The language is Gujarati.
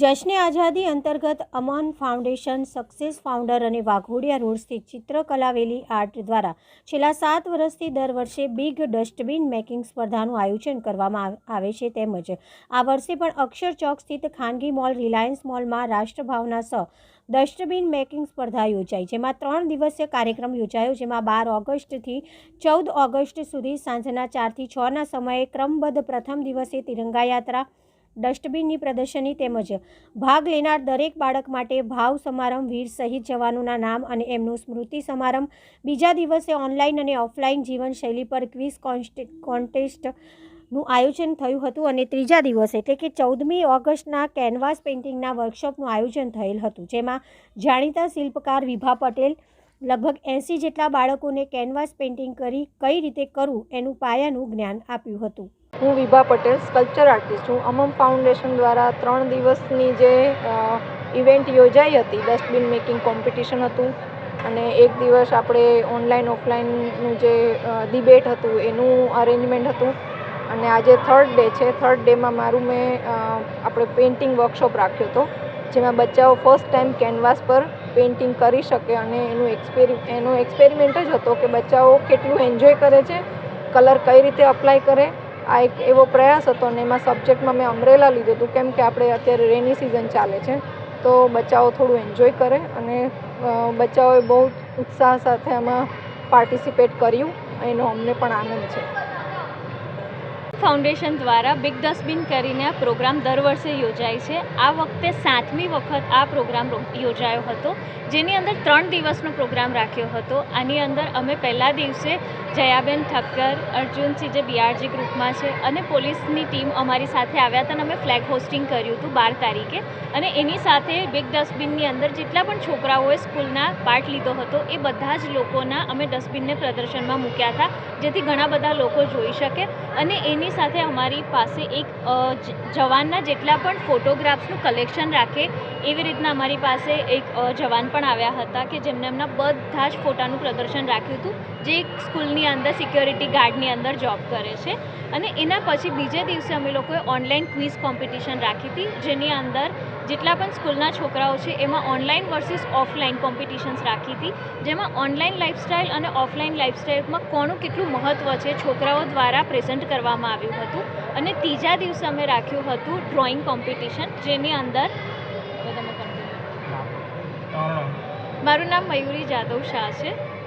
જશ્ને આઝાદી અંતર્ગત અમન ફાઉન્ડેશન સક્સેસ ફાઉન્ડર અને વાઘોડિયા રોડ સ્થિત ચિત્રકલાવેલી આર્ટ દ્વારા છેલ્લા સાત વર્ષથી દર વર્ષે બિગ ડસ્ટબિન મેકિંગ સ્પર્ધાનું આયોજન કરવામાં આવે છે તેમજ આ વર્ષે પણ અક્ષરચોક સ્થિત ખાનગી મોલ રિલાયન્સ મોલમાં રાષ્ટ્રભાવના સહ ડસ્ટબિન મેકિંગ સ્પર્ધા યોજાઈ, જેમાં ત્રણ દિવસીય કાર્યક્રમ યોજાયો, જેમાં બાર ઓગસ્ટથી ચૌદ ઓગસ્ટ સુધી સાંજના ચારથી છના સમયે ક્રમબદ્ધ પ્રથમ દિવસે તિરંગા યાત્રા ડસ્ટબિનની પ્રદર્શની તેમજ ભાગ લેનાર દરેક બાળક માટે ભાવ સમારંભ, વીર શહીદ જવાનોના નામ અને એમનું સ્મૃતિ સમારંભ. બીજા દિવસે ઓનલાઈન અને ઓફલાઈન જીવનશૈલી પર ક્વિઝ કોન્ટેસ્ટ કોન્ટેસ્ટનું આયોજન થયું હતું અને ત્રીજા દિવસે એટલે કે ચૌદમી ઓગસ્ટના કેનવાસ પેઇન્ટિંગના વર્કશોપનું આયોજન થયેલ હતું, જેમાં જાણીતા શિલ્પકાર વિભા પટેલ લગભગ એંસી જેટલા બાળકોને કેનવાસ પેઇન્ટિંગ કરી કઈ રીતે કરવું એનું પાયાનું જ્ઞાન આપ્યું હતું. હું વિભા પટેલ, સ્કલ્પચર આર્ટિસ્ટ. છું અમમ ફાઉન્ડેશન દ્વારા ત્રણ દિવસની જે ઇવેન્ટ યોજાઈ હતી ડસ્ટબિન મેકિંગ કોમ્પિટિશન હતું. અને એક દિવસ આપણે ઓનલાઈન, ઓફલાઈનનું જે ડિબેટ હતું, એનું અરેન્જમેન્ટ હતું. અને આજે થર્ડ ડે છે. થર્ડ ડેમાં મારું મેં આપણે પેઇન્ટિંગ વર્કશોપ રાખ્યો હતો, જેમાં બચ્ચાઓ ફર્સ્ટ ટાઈમ કેનવાસ પર પેઇન્ટિંગ કરી શકે અને એનું એક્સપેરિ, એનો એક્સપેરિમેન્ટ જ હતો કે બચ્ચાઓ કેટલું એન્જોય કરે છે કલર કઈ રીતે અપ્લાય કરે. આ એક એવો પ્રયાસ હતો અને એમાં સબ્જેક્ટમાં મેં અમરેલા લીધું હતું, કેમ કે આપણે અત્યારે રેની સિઝન ચાલે છે, તો બચ્ચાઓ થોડું એન્જોય કરે અને બચ્ચાઓએ બહુ ઉત્સાહ સાથે આમાં પાર્ટિસિપેટ કર્યું, એનો અમને પણ આનંદ છે. ફાઉન્ડેશન દ્વારા બિગ ડસ્ટબિન કરીને આ પ્રોગ્રામ દર વર્ષે યોજાય છે. આ વખતે સાતમી વખત આ પ્રોગ્રામ યોજાયો હતો. જેની અંદર ત્રણ દિવસનો પ્રોગ્રામ રાખ્યો હતો. આની અંદર અમે પહેલા દિવસે જયાબેન ઠક્કર અર્જુનસિંહ જે બીઆરજી ગ્રુપમાં છે અને પોલીસની ટીમ અમારી સાથે આવ્યા હતા અને અમે ફ્લેગ હોસ્ટિંગ કર્યું હતું બાર તારીખે. અને એની સાથે બિગ ડસ્ટબિનની અંદર જેટલા પણ છોકરાઓએ સ્કૂલના પાર્ટ લીધો હતો એ બધા જ લોકોના અમે ડસ્ટબિનને પ્રદર્શનમાં મૂક્યા હતા, જેથી ઘણા બધા લોકો જોઈ શકે. અને એની સાથે અમારી પાસે એક જવાનના જેટલા પણ ફોટોગ્રાફ્સનું કલેક્શન રાખે એવી રીતના અમારી પાસે એક જવાન પણ આવ્યા હતા કે જેમને એમના બધા જ ફોટાનું પ્રદર્શન રાખ્યું હતું, જે એક સ્કૂલની અંદર, સિક્યોરિટી ગાર્ડની અંદર જોબ કરે છે. અને એના પછી બીજે દિવસે અમે લોકોએ ઓનલાઈન ક્વિઝ કોમ્પિટિશન રાખી હતી, જેની અંદર જેટલા પણ સ્કૂલના છોકરાઓ છે, એમાં ઓનલાઈન વર્સિસ ઓફલાઈન કોમ્પિટિશન્સ રાખી હતી. જેમાં ઓનલાઈન લાઈફસ્ટાઈલ અને ઓફલાઈન લાઈફસ્ટાઈલમાં કોનું કેટલું મહત્ત્વ છે, છોકરાઓ દ્વારા પ્રેઝન્ટ કરવામાં આવ્યું હતું. અને ત્રીજા દિવસે અમે રાખ્યું હતું ડ્રોઈંગ કોમ્પિટિશન જેની અંદર. મારું નામ મયુરી જાદવ શાહ છે.